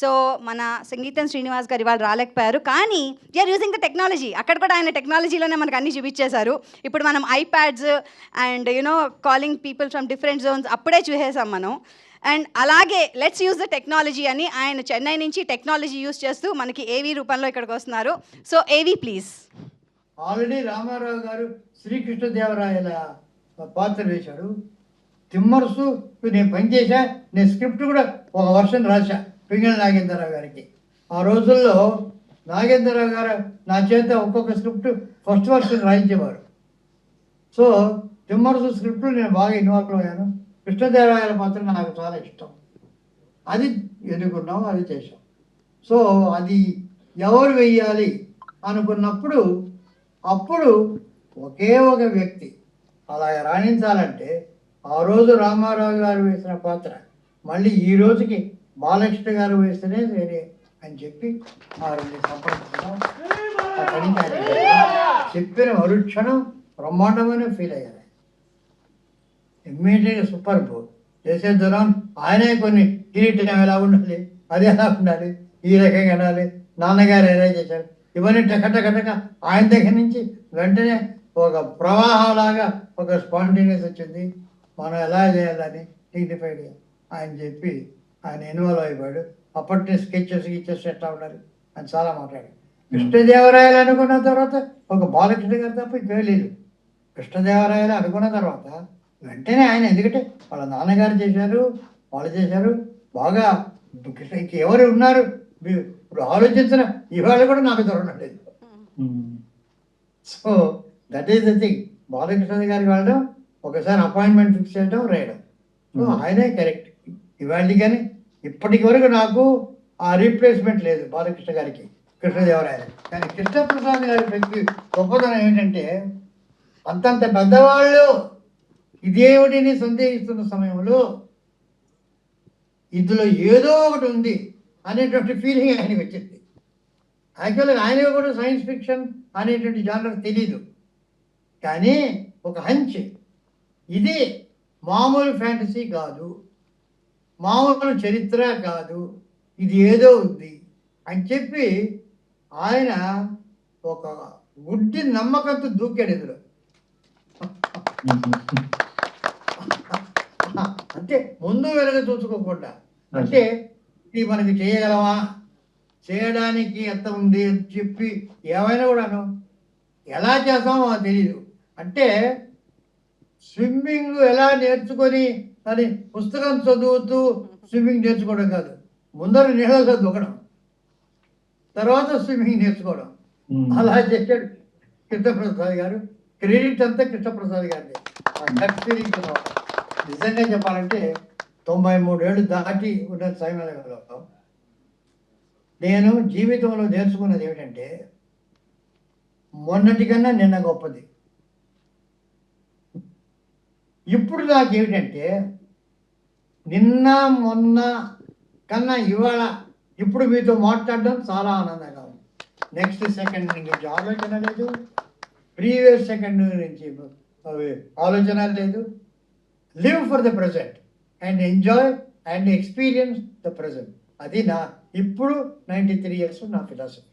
So మన సంగీతం శ్రీనివాస్ గారు ఇవాళ రాలేకపోయారు. కానీ ఆర్ యూజింగ్ ద టెక్నాలజీ అక్కడ కూడా ఆయన టెక్నాలజీలోనే మనకు అన్ని చూపించేశారు. ఇప్పుడు మనం iPads and you know calling people from different zones అప్పుడే చూసేసాం మనం. అండ్ అలాగే లెట్స్ యూజ్ ద టెక్నాలజీ అని ఆయన చెన్నై నుంచి టెక్నాలజీ యూజ్ చేస్తూ మనకి ఏవీ రూపంలో ఇక్కడికి వస్తున్నారు. సో ఏవీ ప్లీజ్ ఆల్రెడీ రామారావు గారు శ్రీకృష్ణదేవరాయల పాత్ర వేశాడు. తిమ్మరుసు నేను పనిచేశా నేను స్క్రిప్ట్ కూడా ఒక వర్షం రాశా. పింగళ నాగేంద్రరావు గారికి. ఆ రోజుల్లో నాగేంద్రరావు గారు నా చేత ఒక్కొక్క స్క్రిప్ట్ ఫస్ట్ వర్షన్ రాయించేవారు. సో తిమ్మరుసు స్క్రిప్ట్లో నేను బాగా ఇన్వాల్వ్ అయ్యాను. కృష్ణదేవరాయల పాత్ర నాకు చాలా ఇష్టం. అది ఎన్నుకున్నాం అది చేసాం సో అది ఎవరు వెయ్యాలి అనుకున్నప్పుడు అప్పుడు ఒకే ఒక వ్యక్తి అలా రాణించాలంటే ఆ రోజు రామారావు గారు వేసిన పాత్ర మళ్ళీ ఈ రోజుకి బాలకృష్ణ గారు వేస్తేనే వేరే అని చెప్పి వారిని సంప్రదించడం చెప్పిన మరుక్షణం బ్రహ్మాండమైన ఫీల్ అయ్యారు. ఇమ్మీడియట్గా సూపర్ బో చేసే దూరం ఆయనే కొన్ని కిరీటం ఎలా ఉండాలి అది ఎలా ఉండాలి ఈ రకంగా ఉండాలి నాన్నగారు ఎలా చేశారు ఇవన్నీ టకటకటక ఆయన దగ్గర నుంచి వెంటనే ఒక ప్రవాహంలాగా ఒక స్పాంటేనియస్ వచ్చింది. మనం ఎలా చేయాలని డిగ్నిఫైడ్గా ఆయన చెప్పి ఆయన ఇన్వాల్వ్ అయిపోయాడు. అప్పటి స్కెచెస్ గిచెస్ ఎట్లా ఉండాలి అని చాలా మాట్లాడాడు. కృష్ణదేవరాయలు అనుకున్న తర్వాత ఒక బాలకృష్ణ గారు తప్ప ఇంకేం లేదు. కృష్ణదేవరాయలు అనుకున్న తర్వాత వెంటనే ఆయన ఎందుకంటే వాళ్ళ నాన్నగారు చేశారు వాళ్ళు చేశారు. బాగా ఎవరు ఉన్నారు? ఇప్పుడు ఆలోచించిన ఇవాళ కూడా నాకు దొరకడం లేదు. So that is the thing Balakrishna garu వెళ్ళడం ఒకసారి అపాయింట్మెంట్ ఫిక్స్ చేయడం రాయడం. సో ఆయనే కరెక్ట్ ఇవాళ కానీ ఇప్పటికి వరకు నాకు ఆ రీప్లేస్మెంట్ లేదు బాలకృష్ణ గారికి కృష్ణదేవరాయలు. కానీ కృష్ణప్రసాద్ గారి ప్రతి గొప్పతనం ఏంటంటే అంతంత పెద్దవాళ్ళు ఇదేమిటిని సందేహిస్తున్న సమయంలో ఇందులో ఏదో ఒకటి ఉంది అనేటువంటి ఫీలింగ్ ఆయనకి వచ్చింది. యాక్చువల్గా ఆయన కూడా సైన్స్ ఫిక్షన్ అనేటువంటి జానర్ తెలీదు. కానీ ఒక హంచ్ ఇది మామూలు ఫ్యాంటసీ కాదు. మామూలు చరిత్ర కాదు ఇది ఏదో ఉంది అని చెప్పి ఆయన ఒక గుడ్డి నమ్మకంతో దూకాడు ఇందులో. అంటే ముందు వెనక చూసుకోకుండా. అంటే ఇది మనకి చేయగలవా చేయడానికి ఎంత ఉంది అని చెప్పి ఏమైనా కూడాను. ఎలా చేస్తామో తెలియదు అంటే స్విమ్మింగ్ ఎలా నేర్చుకొని అని పుస్తకం చదువుతూ స్విమ్మింగ్ నేర్చుకోవడం కాదు. ముందర నీళ్ళలో దూకడం తర్వాత స్విమ్మింగ్ నేర్చుకోవడం. అలా చేశాడు కృష్ణప్రసాద్ గారు. క్రెడిట్ అంతా కృష్ణప్రసాద్ గారిది. అన్నమాట. నిజంగా చెప్పాలంటే తొంభై మూడేళ్ళు దాటి ఉన్న సమయంలో నేను జీవితంలో నేర్చుకున్నది ఏమిటంటే మొన్నటికన్నా నిన్న గొప్పది. ఇప్పుడు నాకు ఏమిటంటే నిన్న మొన్న కన్నా ఇవాళ ఇప్పుడు మీతో మాట్లాడడం చాలా ఆనందంగా ఉంది. నెక్స్ట్ సెకండ్ నుంచి ఆలోచన లేదు. ప్రీవియస్ సెకండ్ నుంచి ఆలోచన లేదు. Live for the present and enjoy and experience the present అది నా ఇప్పుడు నైంటీ త్రీ ఇయర్స్ నా ఫిలాసఫీ